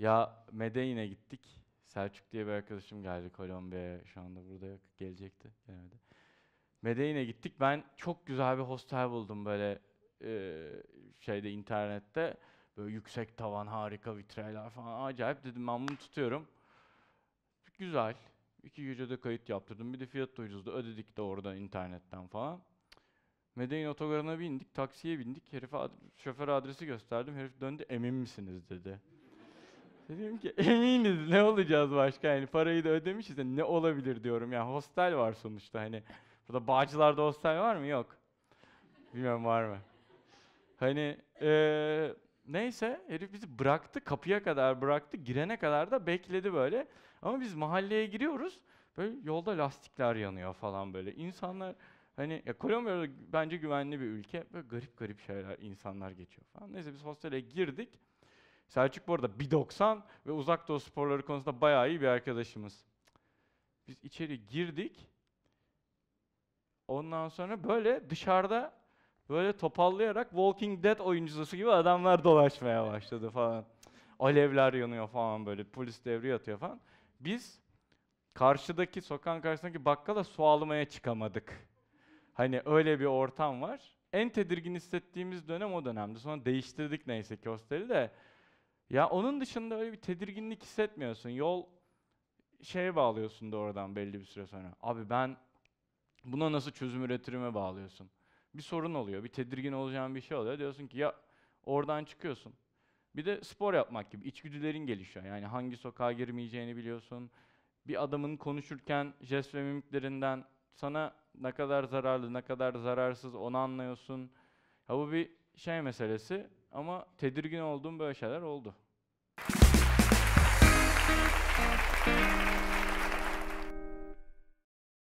Ya Medellin'e gittik. Selçuk diye bir arkadaşım geldi Kolombiya'ya. Şu anda burada yok. Gelecekti. Gelemedi. Medellín'e gittik. Ben çok güzel bir hostel buldum böyle e, şeyde internette. Böyle yüksek tavan, harika vitreler falan. Acayip dedim ben bunu tutuyorum. Güzel. İki gecede kayıt yaptırdım. Bir de fiyat da ucuzdu. Ödedik de oradan internetten falan. Medellin otogarına bindik, taksiye bindik. Herife ad- şoföre adresi gösterdim. Herif döndü, emin misiniz dedi. Dedim ki eminiz ne olacağız başka? Yani parayı da ödemişiz de ne olabilir? diyorum. Ya hostel var sonuçta hani. Burada Bağcılar'da hostel var mı? Yok. Bilmiyorum var mı? Hani eee, neyse herif bizi bıraktı kapıya kadar bıraktı girene kadar da bekledi böyle. Ama biz mahalleye giriyoruz böyle yolda lastikler yanıyor falan böyle. İnsanlar hani ya Kolombiya bence güvenli bir ülke. Böyle garip garip şeyler insanlar geçiyor falan. Neyse biz hostele girdik Selçuk bu arada 1.90 ve uzak doğu sporları konusunda bayağı iyi bir arkadaşımız. Biz içeri girdik. Ondan sonra böyle dışarıda böyle topallayarak Walking Dead oyuncusu gibi adamlar dolaşmaya başladı falan. Alevler yanıyor falan böyle polis devreye atıyor falan. Biz karşıdaki sokağın karşısındaki bakkala su almaya çıkamadık. Hani öyle bir ortam var. En tedirgin hissettiğimiz dönem o dönemdi. Sonra değiştirdik neyse ki hosteli de. Ya onun dışında öyle bir tedirginlik hissetmiyorsun. Yol şeye bağlıyorsun da oradan belli bir süre sonra. Abi ben buna nasıl çözüm üretirime bağlıyorsun. Bir sorun oluyor, bir tedirgin olacağın bir şey oluyor. Diyorsun ki ya oradan çıkıyorsun. Bir de spor yapmak gibi içgüdülerin gelişiyor. Yani hangi sokağa girmeyeceğini biliyorsun. Bir adamın konuşurken jest ve mimiklerinden sana ne kadar zararlı, ne kadar zararsız onu anlıyorsun. Ya bu bir şey meselesi ama tedirgin olduğum böyle şeyler oldu.